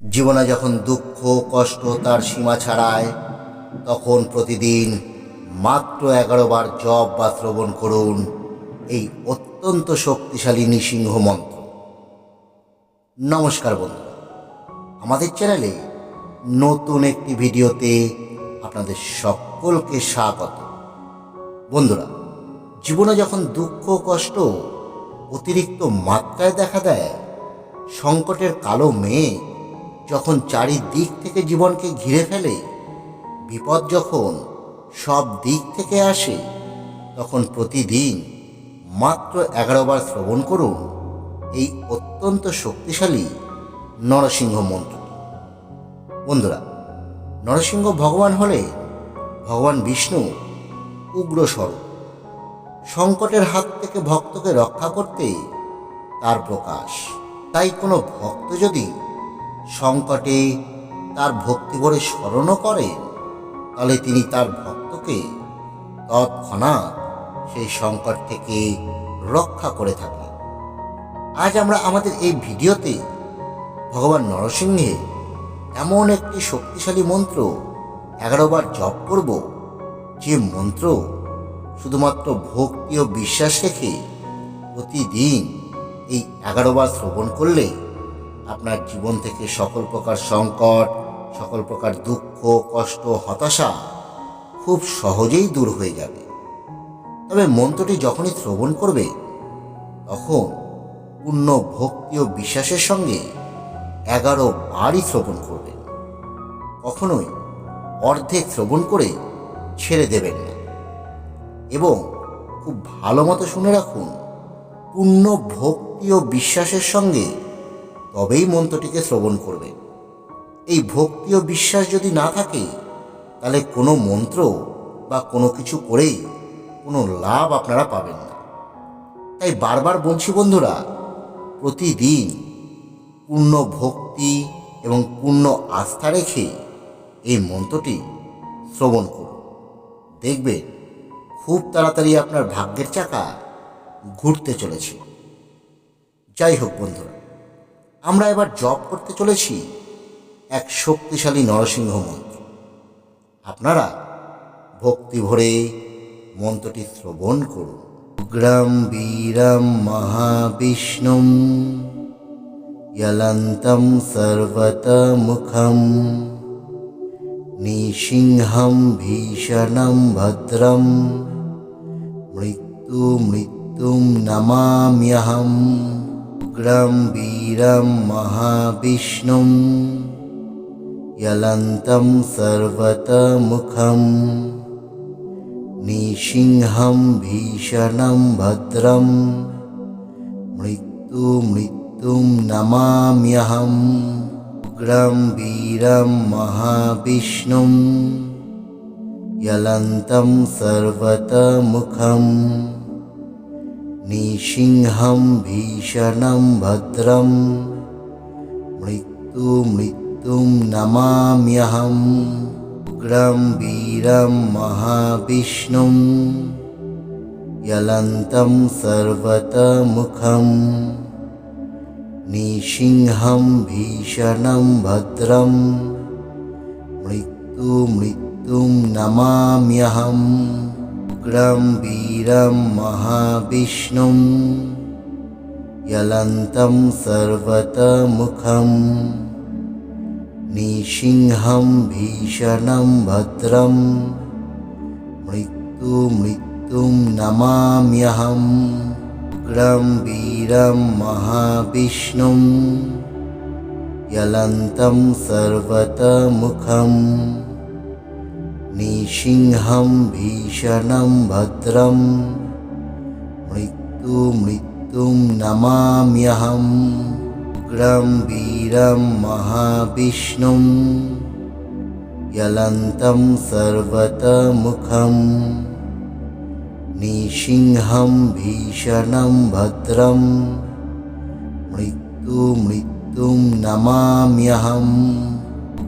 জীবনে যখন দুঃখ, কষ্ট তার সীমা ছাড়ায়, তখন প্রতিদিন মাত্র এগারো বার জপ বা শ্রবণ করুন এই অত্যন্ত শক্তিশালী নৃসিংহ মন্ত্র। নমস্কার বন্ধুরা আমাদের চ্যানেলে নতুন একটি ভিডিওতে আপনাদের সকলকে স্বাগত। বন্ধুরা, জীবনে যখন দুঃখ, কষ্ট অতিরিক্ত মাত্রায় দেখা দেয়, সংকটের কালো মেঘ যখন চারিদিক থেকে জীবনকে ঘিরে ফেলে, বিপদ যখন সব দিক থেকে আসে, তখন প্রতিদিন মাত্র এগারো বার শ্রবণ করুন এই অত্যন্ত শক্তিশালী নরসিংহ মন্ত্রটি। বন্ধুরা, নরসিংহ ভগবান হলে ভগবান বিষ্ণু উগ্র স্বরূপ। সংকটের হাত থেকে ভক্তকে রক্ষা করতে তার প্রকাশ। তাই কোনো ভক্ত যদি সংকটে তার ভক্তি করে স্মরণও করেন তাহলে তিনি তার ভক্তকে তৎক্ষণাৎ সেই সংকট থেকে রক্ষা করে থাকেন আজ আমরা আমাদের এই ভিডিওতে ভগবান নরসিংহের এমন একটি শক্তিশালী মন্ত্র এগারোবার জপ করব, যে মন্ত্র শুধুমাত্র ভক্তি ও বিশ্বাস রেখে প্রতিদিন এই এগারোবার শ্রবণ করলে আপনার জীবন থেকে সকল প্রকার সংকট, সকল প্রকার দুঃখ, কষ্ট, হতাশা খুব সহজেই দূর হয়ে যাবে। তবে মন্ত্রটি যখনই শ্রবণ করবে, তখন পূর্ণ ভক্তি ও বিশ্বাসের সঙ্গে এগারো বারই শ্রবণ করবেন। কখনোই অর্ধেক শ্রবণ করে ছেড়ে দেবেন না। এবং খুব ভালো মতো শুনে রাখুন, পূর্ণ ভক্তি ও বিশ্বাসের সঙ্গে তবেই মন্ত্রটিকে শ্রবণ করবেন এই ভক্তি ও বিশ্বাস যদি না থাকে, তাহলে কোনো মন্ত্র বা কোনো কিছু করেই কোনো লাভ আপনারা পাবেন না। তাই বারবার বলছি বন্ধুরা, প্রতিদিন পূর্ণ ভক্তি এবং পূর্ণ আস্থা রেখে এই মন্ত্রটি শ্রবণ করুন। দেখবেন খুব তাড়াতাড়ি আপনার ভাগ্যের চাকা ঘুরতে চলেছে। যাই হোক বন্ধুরা। আমরা এবার জপ করতে চলেছি এক শক্তিশালী নরসিংহ মন্ত্র আপনারা ভক্তি ভরে মন্ত্রটি শ্রবণ করুন উগ্রাম বীরাম মহাবিষ্ণুম यलन्तं सर्वतमुखं निसिंहं भीषणं भद्रं मृत्युमृत्युं नमाम्यहम् उग्रं वीरं महाविष्णुं यलन्तं सर्वतमुखं निसिंहं भीषणं भद्रं मृत्युमृत्युं नमाम्यहम् उग्रं वीरं महाविष्णुं यलन्तं सर्वतमुखं निसिंहं भीषणं भद्रं। मृत्युमृत्युं नमाम्यहम्। उग्रं वीरं महाविष्णुं। यलन्तं सर्वतमुखं निसिंहं भीषणं भद्रं। मृत्युमृत्युं नमाम्यहम् उग्रं वीरं महाविष्णुं यलन्तं सर्वतमुखं निसिंहं भीषणं भद्रं मृत्युमृत्युं नमाम्यहम् उग्रं वीरं महाविष्णुं यलन्तं सर्वतमुखं निसिंहं भीषणं भद्रं। मृत्युमृत्युं नमाम्यहम्। उग्रं वीरं महाविष्णुं। यलन्तं सर्वतमुखं निसिंहं भीषणं भद्रं। मृत्युमृत्युं नमाम्यहम्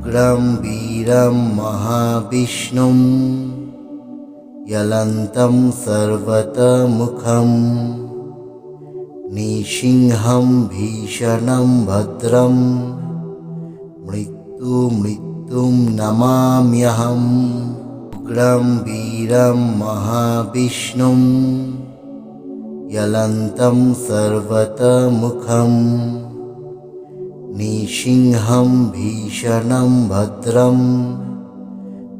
उग्रं वीरं महाविष्णुं यलन्तं सर्वतमुखं निसिंहं भीषणं भद्रं मृत्युमृत्युं नमाम्यहम् उग्रं वीरं महाविष्णुं यलन्तं सर्वतमुखम् निसिंहं भीषणं भद्रं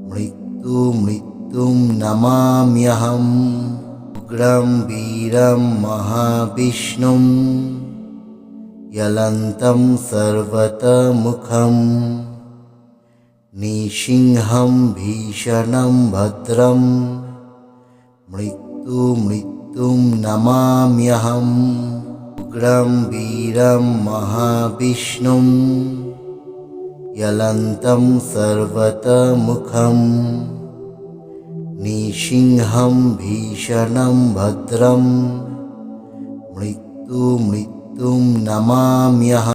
मृत्युमृत्युं नमाम्यहम् उग्रं वीरं महाविष्णुं यलन्तं सर्वतमुखम् निसिंहं भीषणं भद्रं मृत्युमृत्युं नमाम्यहम् उग्रं वीरं महाविष्णुं यलन्तं सर्वतमुखम् निसिंहं भीषणं भद्रं मृत्युमृत्युं नमाम्यहम्